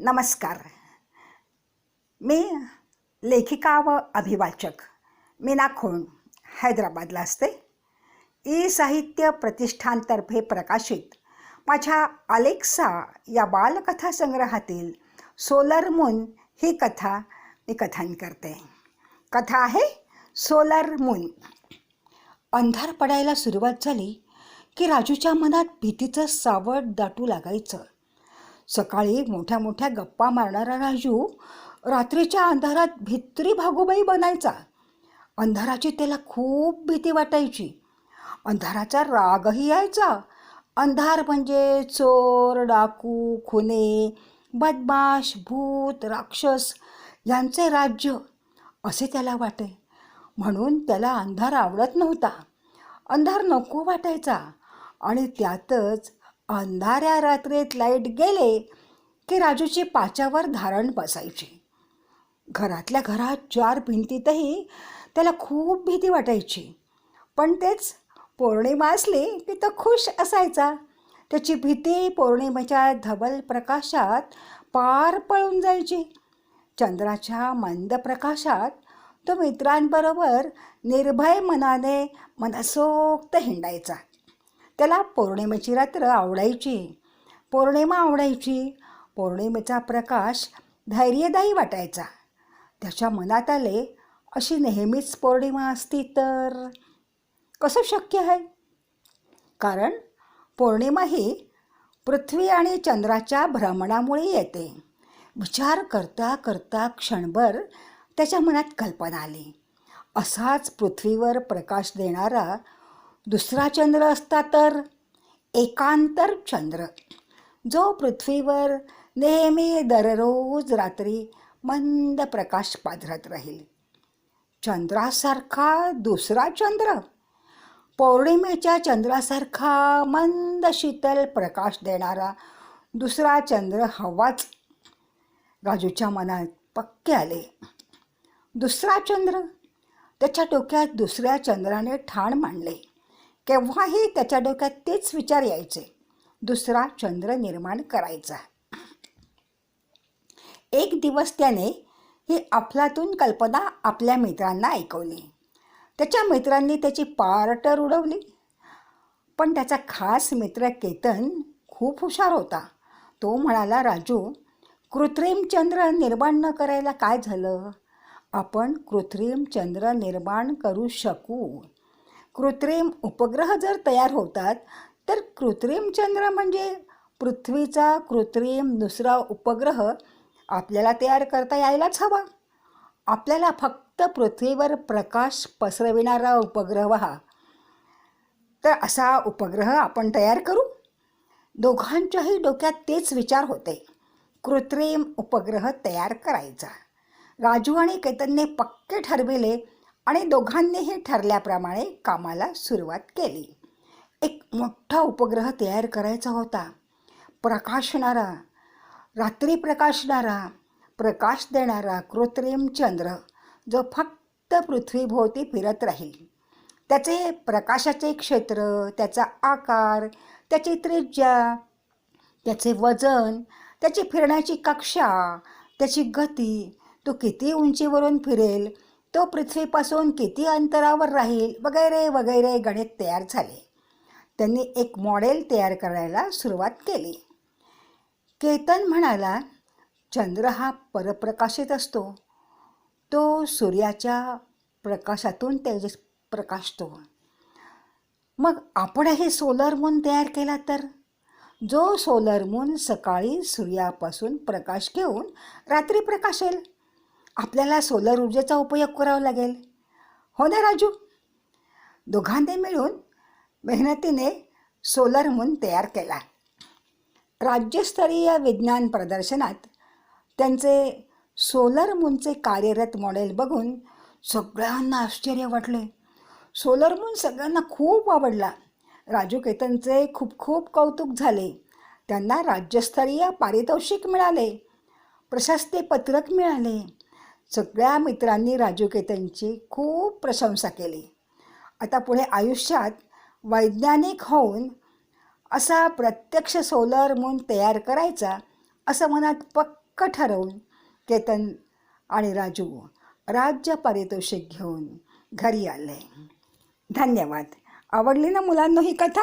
नमस्कार. मी लेखिका व अभिवाचक मीना खोण हैदराबादला असते. ई साहित्य प्रतिष्ठानतर्फे प्रकाशित माझ्या अलेक्सा या बालकथा संग्रहातील सोलर मून ही कथा मी कथन करते. कथा आहे सोलर मून. अंधार पडायला सुरुवात झाली की राजूच्या मनात भीतीचं सावट दाटू लागायचं. सकाळी मोठ्या मोठ्या गप्पा मारणारा राजू रात्रीच्या अंधारात भित्री भागोबाई बनायचा. अंधाराची त्याला खूप भीती वाटायची. अंधाराचा रागही यायचा. अंधार म्हणजे चोर डाकू खुने बदमाश भूत राक्षस यांचे राज्य असे त्याला वाटे. म्हणून त्याला अंधार आवडत नव्हता. अंधार नको वाटायचा आणि त्यातच अंधाऱ्या रात्रीत लाइट गेले की राजूची पाच्यावर धारण बसायची. घरातल्या घरात चार भिंतीतही त्याला खूप भीती वाटायची. पण तेच पौर्णिमा असली की तो खुश असायचा. त्याची भीती पौर्णिमेच्या धवल प्रकाशात पार पळून जायची. चंद्राच्या मंद प्रकाशात तो मित्रांबरोबर निर्भय मनाने मनसोक्त हिंडायचा. त्याला पौर्णिमेची रात्र आवडायची. पौर्णिमा आवडायची. पौर्णिमेचा प्रकाश धैर्यदायी वाटायचा. त्याच्या मनात आले अशी नेहमीच पौर्णिमा असती तर कसं शक्य आहे? कारण पौर्णिमा ही पृथ्वी आणि चंद्राच्या भ्रमणामुळे येते. विचार करता करता क्षणभर त्याच्या मनात कल्पना आली. असाच पृथ्वीवर प्रकाश देणारा दुसरा चंद्र असता तर एकांतर चंद्र. जो पृथ्वीवर नेहमी दररोज रात्री मंद प्रकाश पाझरत राहील. चंद्रासारखा दुसरा चंद्र. पौर्णिमेच्या चंद्रासारखा मंद शीतल प्रकाश देणारा दुसरा चंद्र हवाच. राजूच्या मनात पक्के आले. दुसरा चंद्र. त्याच्या डोक्यात दुसऱ्या चंद्राने ठाण मांडले. केव्हाही त्याच्या डोक्यात तेच विचार यायचे. दुसरा चंद्र निर्माण करायचा. एक दिवस त्याने ही अफलातून कल्पना आपल्या मित्रांना ऐकवली. त्याच्या मित्रांनी त्याची पारटर उडवली पण त्याचा खास मित्र केतन खूप हुशार होता. तो म्हणाला राजू कृत्रिम चंद्र निर्माण न करायला काय झालं? आपण कृत्रिम चंद्र निर्माण करू शकू. कृत्रिम उपग्रह जर तयार होतात तर कृत्रिम चंद्र म्हणजे पृथ्वीचा कृत्रिम दुसरा उपग्रह आपल्याला तयार करता यायलाच हवा. आपल्याला फक्त पृथ्वीवर प्रकाश पसरविणारा उपग्रह हा. तर असा उपग्रह आपण तयार करू. दोघांच्याही डोक्यात तेच विचार होते. कृत्रिम उपग्रह तयार करायचा. राजू आणि केतनने पक्के ठरविले आणि दोघांनीही ठरल्याप्रमाणे कामाला सुरुवात केली. एक मोठा उपग्रह तयार करायचा होता. प्रकाशणारा रात्री प्रकाशणारा प्रकाश देणारा कृत्रिम चंद्र जो फक्त पृथ्वीभोवती फिरत राहील. त्याचे प्रकाशाचे क्षेत्र त्याचा आकार त्याची त्रिज्या त्याचे वजन त्याची फिरण्याची कक्षा त्याची गती तो किती उंचीवरून फिरेल तो पृथ्वीपासून किती अंतरावर राहील वगैरे वगैरे गणित तयार झाले. त्यांनी एक मॉडेल तयार करायला सुरुवात केली. केतन म्हणाला चंद्र हा परप्रकाशित असतो. तो सूर्याच्या प्रकाशातून तेजस प्रकाशतो. मग आपणही सोलर मून तयार केला तर? जो सोलर मून सकाळी सूर्यापासून प्रकाश घेऊन रात्री प्रकाशेल. आपल्याला सोलर ऊर्जेचा उपयोग करावा लागेल. हो ना राजू? दोघांनी मिळून मेहनतीने सोलर मून तयार केला. राज्यस्तरीय विज्ञान प्रदर्शनात त्यांचे सोलर मूनचे कार्यरत मॉडेल बघून सगळ्यांना आश्चर्य वाटले. सोलर मून सगळ्यांना खूप आवडला. राजू केतनचे खूप खूप कौतुक झाले. त्यांना राज्यस्तरीय पारितोषिक मिळाले. प्रशस्तीपत्रक मिळाले. सगळ्या मित्रांनी राजू केतनची खूप प्रशंसा केली. आता पुढे आयुष्यात वैज्ञानिक होऊन असा प्रत्यक्ष सोलर मून तयार करायचा असं मनात पक्क ठरवून केतन आणि राजू राज्य पारितोषिक घेऊन घरी आले. धन्यवाद. आवडली ना मुलांनो ही कथा?